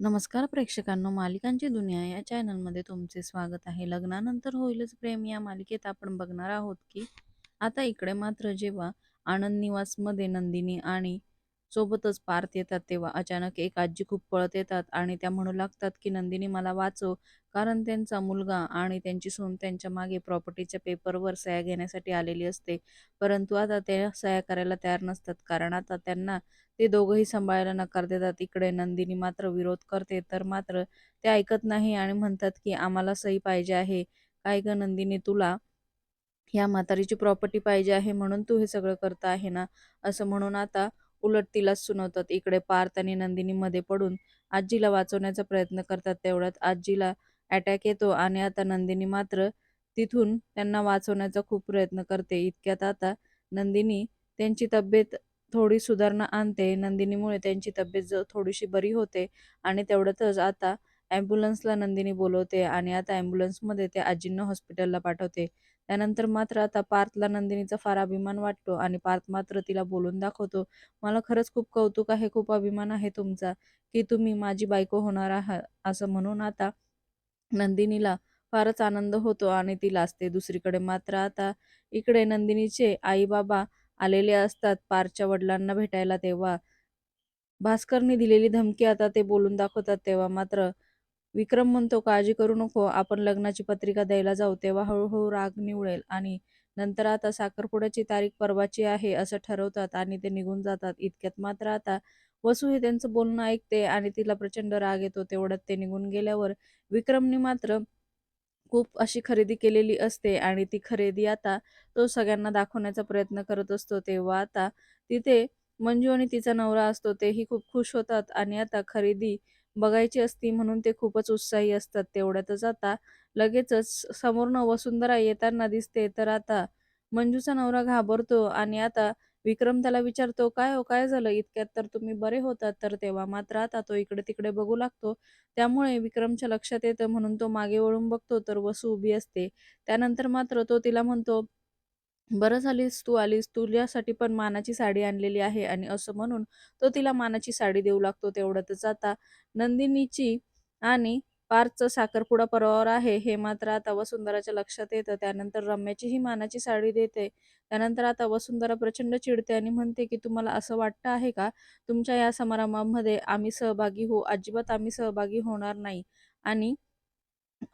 नमस्कार प्रेक्षकांनो, मालिकांची दुनिया या चॅनलमध्ये तुमचे स्वागत आहे. लग्नानंतर होईलच प्रेम या मालिकेत आपण बघणार आहोत की आता इकडे मात्र जेव्हा आनंद निवासमध्ये नंदिनी आणि सोबतच पार्थ येतात तेव्हा. अचानक एक आजी खूप पळत येतात आणि त्या म्हणू लागतात की नंदिनी मला वाचव. कारण त्यांचा मुलगा आणि त्यांची सून त्यांच्या मागे प्रॉपर्टीच्या पेपरवर सह्या घेण्यासाठी आलेली असते. परंतु आता त्या सह्या करायला तयार नसतात. कारण आता त्यांना ते दोघंही सांभाळायला नकार देतात. इकडे नंदिनी मात्र विरोध करते. तर मात्र ते ऐकत नाही आणि म्हणतात की आम्हाला सही पाहिजे आहे. काय ग नंदिनी तुला ह्या म्हातारीची प्रॉपर्टी पाहिजे आहे म्हणून तू हे सगळं करता आहे ना? असं म्हणून आता उलट तिलाच सुनवतात. इकडे पार्थ आणि नंदिनीमध्ये पडून आजीला वाचवण्याचा प्रयत्न करतात तेवढ्यात आजीला अटॅक येतो आणि आता नंदिनी मात्र तिथून त्यांना वाचवण्याचा खूप प्रयत्न करते. इतक्यात आता नंदिनी त्यांची तब्येत थोडी सुधारणा आणते. नंदिनीमुळे त्यांची तब्येत थोडीशी बरी होते आणि तेवढ्यातच आता ॲम्ब्युलन्सला नंदिनी बोलवते आणि आता ॲम्ब्युलन्समध्ये ते आजींना हॉस्पिटलला पाठवते. त्यानंतर मात्र आता पार्थला नंदिनीचा फार अभिमान वाटतो आणि पार्थ मात्र तिला बोलून दाखवतो मला खरंच खूप कौतुक आहे खूप अभिमान आहे तुमचा की तुम्ही माझी बायको होणार आहात असं म्हणून आता नंदिनीला फारच आनंद होतो आणि ती लाजते. दुसरीकडे मात्र आता इकडे नंदिनीचे आई बाबा आलेले असतात पारच्या वडिलांना भेटायला तेव्हा. भास्करने दिलेली धमकी आता ते बोलून दाखवतात तेव्हा मात्र विक्रम म्हणतो काळजी करू नको आपण लग्नाची पत्रिका द्यायला जाऊ तेव्हा हळूहळू राग निवळेल आणि नंतर आता साखरपुड्याची तारीख परवाची आहे असं ठरवतात आणि ते निघून जातात. इतक्यात मात्र आता वसू हे त्यांचं बोलणं ऐकते आणि तिला प्रचंड राग येतो. तेवढ्यात ते निघून गेल्यावर विक्रमने मात्र खूप अशी खरेदी केलेली असते आणि ती खरेदी आता तो सगळ्यांना दाखवण्याचा प्रयत्न करत असतो. तेव्हा आता तिथे मंजू आणि तिचा नवरा असतो तेही खूप खुश होतात आणि आता खरेदी बघायची असती म्हणून ते खूपच उत्साही असतात तेवढ्यातच आता. लगेचच समोरनं वसुंधरा येताना दिसते तर आता मंजूचा नवरा घाबरतो आणि आता विक्रम त्याला विचारतो काय हो काय झालं? इतक्यात तर तुम्ही बरे होतात. तर तेव्हा मात्र आता तो इकडे तिकडे बघू लागतो. त्यामुळे विक्रमच्या लक्षात येतं म्हणून तो मागे वळून बघतो तर वसू उभी असते. त्यानंतर मात्र तो तिला म्हणतो बरं झालीस तू आलीस तुझ्यासाठी पण मानाची साडी आणलेली आहे आणि असं म्हणून तो तिला मानाची साडी देऊ लागतो तेवढ्यातच. आता नंदिनीची आणि पार्थचा साखरपुडा परवावर आहे हे मात्र आता वसुंधराच्या लक्षात येतं. त्यानंतर रम्याचीही मानाची साडी देते. त्यानंतर आता वसुंधरा प्रचंड चिडते आणि म्हणते की तुम्हाला असं वाटतं आहे का? तुमच्या या समारंभामध्ये आम्ही सहभागी हो अजिबात आम्ही सहभागी होणार नाही. आणि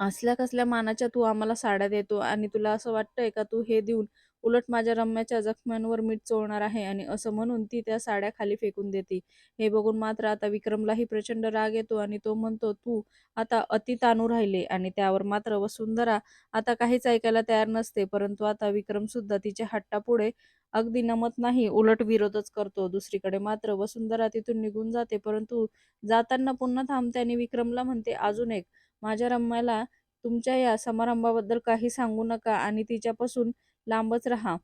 असल्या कसल्या मानाच्या तू आम्हाला साड्या देतो आणि तुला असं वाटतंय का? तू हे देऊन उलट माझ्या रम्याच्या जखम्यांवर मीठ चोळणार आहे आणि असं म्हणून ती त्या साड्या खाली फेकून देते. हे बघून मात्र आता विक्रमलाही प्रचंड राग येतो आणि तो म्हणतो तू आता अति ताणू राहिले आणि त्यावर मात्र वसुंधरा. आता काहीच ऐकायला तयार नसते परंतु आता विक्रम सुद्धा तिच्या हट्टापुढे अगदी नमत नाही उलट विरोधच करतो. दुसरीकडे मात्र वसुंधरा तिथून निघून जाते परंतु जाताना पुन्हा थांबते आणि विक्रमला म्हणते अजून एक. माझ्या रम्याला तुमच्या या समारंभाबद्दल काही सांगू नका आणि तिच्यापासून लांबच राहा.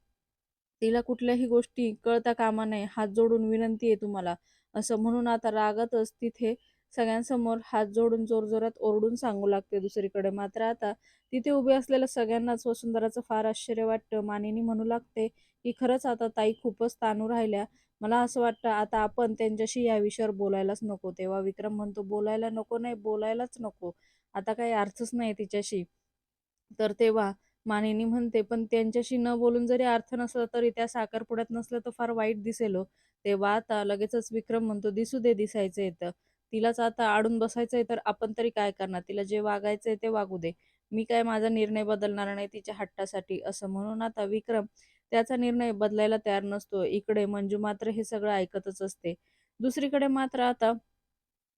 तिला कुठल्याही गोष्टी कळता कामा नये. हात जोडून विनंती आहे तुम्हाला. असं म्हणून आता रागातच तिथे सगळ्यांसमोर हात जोडून जोरजोरात ओरडून सांगू लागते दुसरीकडे. मात्र आता तिथे उभे असलेल्या सगळ्यांनाच वसुंधराचं फार आश्चर्य वाटतं. मानिनी म्हणू लागते की खरंच आता ताई खूपच ताणू राहिल्या. मला असं वाटतं आता आपण त्यांच्याशी या विषयावर बोलायलाच नको तेव्हा विक्रम म्हणतो बोलायला नको नाही बोलायलाच नको. आता काही अर्थच नाही तिच्याशी. तर तेव्हा मानिनी म्हणते पण त्यांच्याशी न बोलून जरी अर्थ नसला तरी त्या साखरपुड्यात नसलं तर फार वाईट दिसेल हो. तेव्हा आता लगेचच विक्रम म्हणतो दिसू दे दिसायचं येतं तिलाच आता आडून बसायचंय तर आपण तरी काय करणार? तिला जे वागायचंय ते वागू दे. मी काय माझा निर्णय बदलणार नाही तिच्या हट्टासाठी? असं म्हणून आता विक्रम त्याचा निर्णय बदलायला तयार नसतो. इकडे मंजू मात्र हे सगळं ऐकतच असते. दुसरीकडे मात्र आता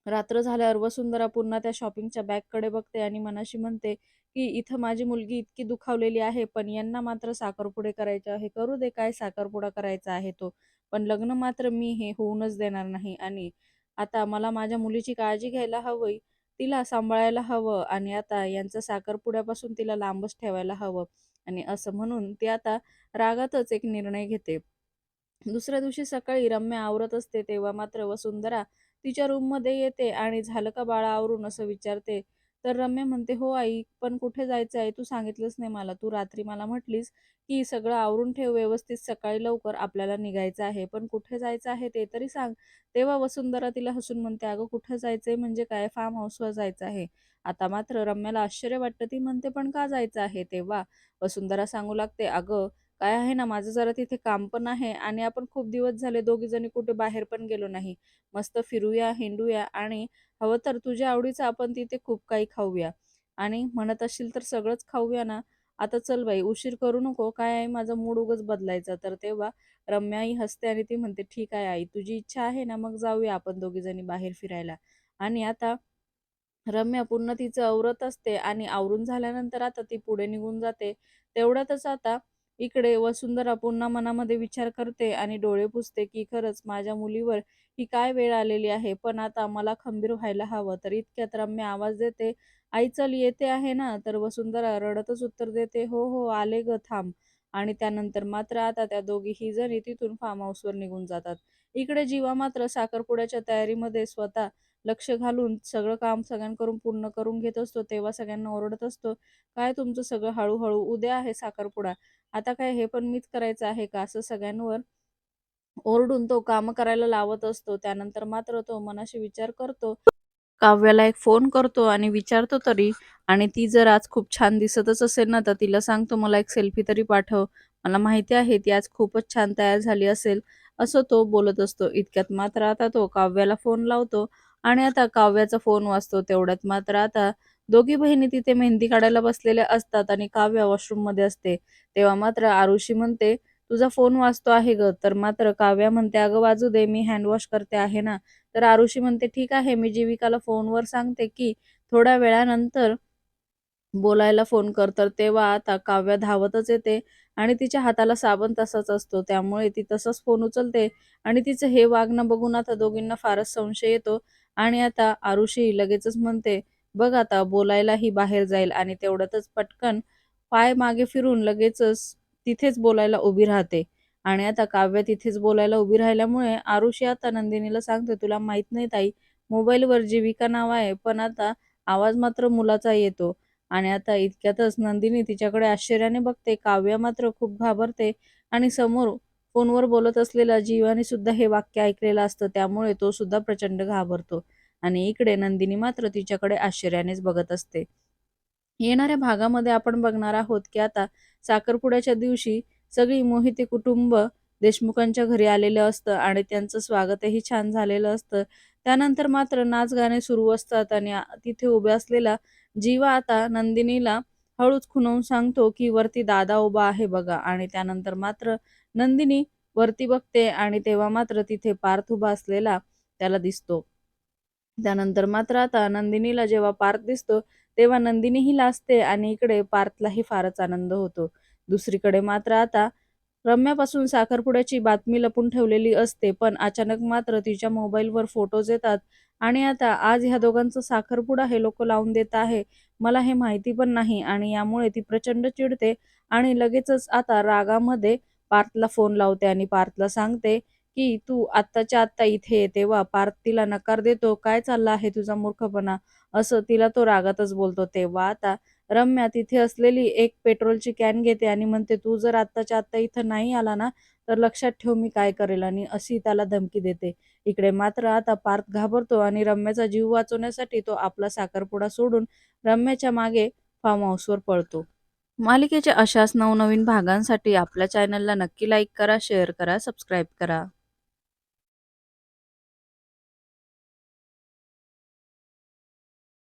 रात्र झाल्यावर वसुंधरा पुन्हा त्या शॉपिंगच्या बॅगकडे बघते आणि मनाशी म्हणते की इथं माझी मुलगी इतकी दुखावलेली आहे पण यांना मात्र साखरपुडे करायचे आहे. करू दे काय साखरपुडा करायचा आहे तो. पण लग्न मात्र मी हे होऊनच देणार नाही आणि आता मला माझ्या मुलीची काळजी घ्यायला हवी तिला सांभाळायला हवं आणि आता यांचं साखरपुड्यापासून तिला लांबच ठेवायला हवं. आणि असं म्हणून ती आता रागातच एक निर्णय घेते. दुसऱ्या दिवशी सकाळी रम्या आवरत असते तेव्हा मात्र वसुंधरा तिच्या रूममध्ये येते आणि झालं का बाळा आवरून असं विचारते. तर रम्या म्हणते हो आई पण कुठे जायचं आहे? तू सांगितलंच नाही मला. तू रात्री मला म्हटलीस की सगळं आवरून ठेव व्यवस्थित सकाळी लवकर आपल्याला निघायचं आहे. पण कुठे जायचं आहे ते तरी सांग. तेव्हा वसुंधरा तिला हसून म्हणते अगं कुठं जायचंय म्हणजे काय? फार्म हाऊसवर जायचं आहे. आता मात्र रम्याला आश्चर्य वाटतं. ती म्हणते पण का जायचं आहे तेव्हा? वसुंधरा सांगू लागते अगं काय आहे ना माझं जरा तिथे काम पण आहे आणि आपण खूप दिवस झाले दोघी जणी कुठे बाहेर पण गेलो नाही. मस्त फिरूया हिंडूया आणि हवं तर तुझ्या आवडीचं आपण तिथे खूप काही खाऊया. आणि म्हणत असशील तर सगळंच खाऊया ना. आता चल बाई उशीर करू नको. काय आहे माझा मूड उगच बदलायचा. तर तेव्हा रम्याही हसते आणि ती म्हणते ठीक आहे आई तुझी इच्छा आहे ना मग जाऊया आपण दोघी जणी बाहेर फिरायला. आणि आता रम्या पूर्ण तिचं आवरत असते आणि आवरून झाल्यानंतर आता ती पुढे निघून जाते. तेवढ्यातच आता इकडे वसुंधरा पुन्हा मनामध्ये विचार करते आणि डोळे पुसते की खरंच माझ्या मुलीवर ही काय वेळ आलेली आहे? पण आता मला खंबीर व्हायला हवं. तर इतक्यात रम्या आवाज देते आई चल येते आहे ना तर वसुंधरा रडतच उत्तर देते हो हो आले ग थांब आणि त्यानंतर मात्र आता त्या दोघीही जणी तिथून फार्म हाऊसवर निघून जातात. इकडे जीवा मात्र साखरपुड्याच्या तयारीमध्ये स्वतः लक्ष घालून सगळं काम सगळ्यांकडून पूर्ण करून घेत असतो तेव्हा सगळ्यांना ओरडत असतो काय तुमचं सगळं हळूहळू उद्या आहे साखरपुडा? आता काय हे पण मीच करायचं आहे का? असं सगळ्यांवर ओरडून तो काम करायला लावत असतो. त्यानंतर मात्र तो मनाशी विचार करतो काव्याला एक फोन करतो आणि विचारतो तरी आणि ती जर आज खूप छान दिसतच असेल ना तर तिला सांगतो मला एक सेल्फी तरी पाठव. मला माहिती आहे ती आज खूपच छान तयार झाली असेल. असं तो बोलत असतो. इतक्यात मात्र आता तो काव्याला फोन लावतो आणि आता काव्याचा फोन वाजतो तेवढ्यात. मात्र आता दोघी बहिणी तिथे मेहंदी काढायला बसलेल्या असतात आणि काव्या वॉशरूममध्ये असते. तेव्हा मात्र आरुषी म्हणते तुझा फोन वाचतो आहे ग. तर मात्र काव्या म्हणते अगं वाजू दे मी हँडवॉश करते आहे ना. तर आरुषी म्हणते ठीक आहे. मी जीविकाला फोनवर सांगते की थोड्या वेळानंतर बोलायला फोन कर. तर तेव्हा आता काव्या धावतच येते आणि तिच्या हाताला साबण तसाच असतो. त्यामुळे ती तसंच फोन उचलते आणि तिचं हे वागणं बघून आता दोघींना फारच संशय येतो. आणि आता आरुषी लगेचच म्हणते बघ आता बोलायलाही बाहेर जाईल आणि तेवढ्यातच पटकन पाय मागे फिरून लगेचच तिथेच बोलायला उभी राहते. आणि आता काव्य तिथेच बोलायला उभी राहिल्यामुळे आरुषी आता नंदिनीला सांगते तुला माहीत नाही ताई मोबाईलवर जीविका नाव आहे पण आता आवाज मात्र मुलाचा येतो. आणि आता इतक्यातच नंदिनी तिच्याकडे आश्चर्याने बघते काव्य मात्र खूप घाबरते आणि समोर फोनवर बोलत असलेला जीवाने सुद्धा हे वाक्य ऐकलेलं असतं. त्यामुळे तो सुद्धा प्रचंड घाबरतो. आणि इकडे नंदिनी मात्र तिच्याकडे आश्चर्यानेच बघत असते. येणाऱ्या भागामध्ये आपण बघणार आहोत की आता साखरपुड्याच्या दिवशी सगळी मोहिते कुटुंब देशमुखांच्या घरी आलेलं असतं आणि त्यांचं स्वागतही छान झालेलं असतं. त्यानंतर मात्र नाच गाणे सुरू असतात आणि तिथे उभे असलेला जीवा आता नंदिनीला हळूच खुनवून सांगतो की वरती दादा उभा आहे बघा. आणि त्यानंतर मात्र नंदिनी वरती बघते आणि तेव्हा मात्र तिथे पार्थ उभा असलेला त्याला दिसतो. त्यानंतर मात्र आता नंदिनीला जेव्हा पार्थ दिसतो तेव्हा नंदिनीही लाजते आणि इकडे पार्थलाही फारच आनंद होतो. दुसरीकडे मात्र आता रम्यापासून साखरपुड्याची बातमी लपून ठेवलेली असते पण अचानक मात्र तिच्या मोबाईलवर फोटोज येतात आणि आता आज ह्या दोघांचं साखरपुडा हे लोक लावून देत आहे. मला हे माहिती पण नाही आणि यामुळे ती प्रचंड चिडते आणि लगेचच आता रागामध्ये पार्थला फोन लावते आणि पार्थला सांगते की तू आत्ताच्या आत्ता इथे ये तेव्हा पार्थ तिला नकार देतो. काय चालला आहे तुझा मूर्खपणा? असं तिला तो रागातच बोलतो. तेव्हा आता रम्या तिथे असलेली एक पेट्रोलची कॅन घेते आणि म्हणते तू जर आत्ताच्या आत्ता इथं नाही आला ना तर लक्षात ठेव मी काय करेल. आणि अशी त्याला धमकी देते. इकडे मात्र आता पार्थ घाबरतो आणि रम्याचा जीव वाचवण्यासाठी तो आपला साखरपुडा सोडून रम्याच्या मागे फार्म हाऊसवर पळतो. मालिकेच्या अशाच नवनवीन भागांसाठी आपल्या चॅनलला नक्की लाईक करा शेअर करा सबस्क्राईब करा.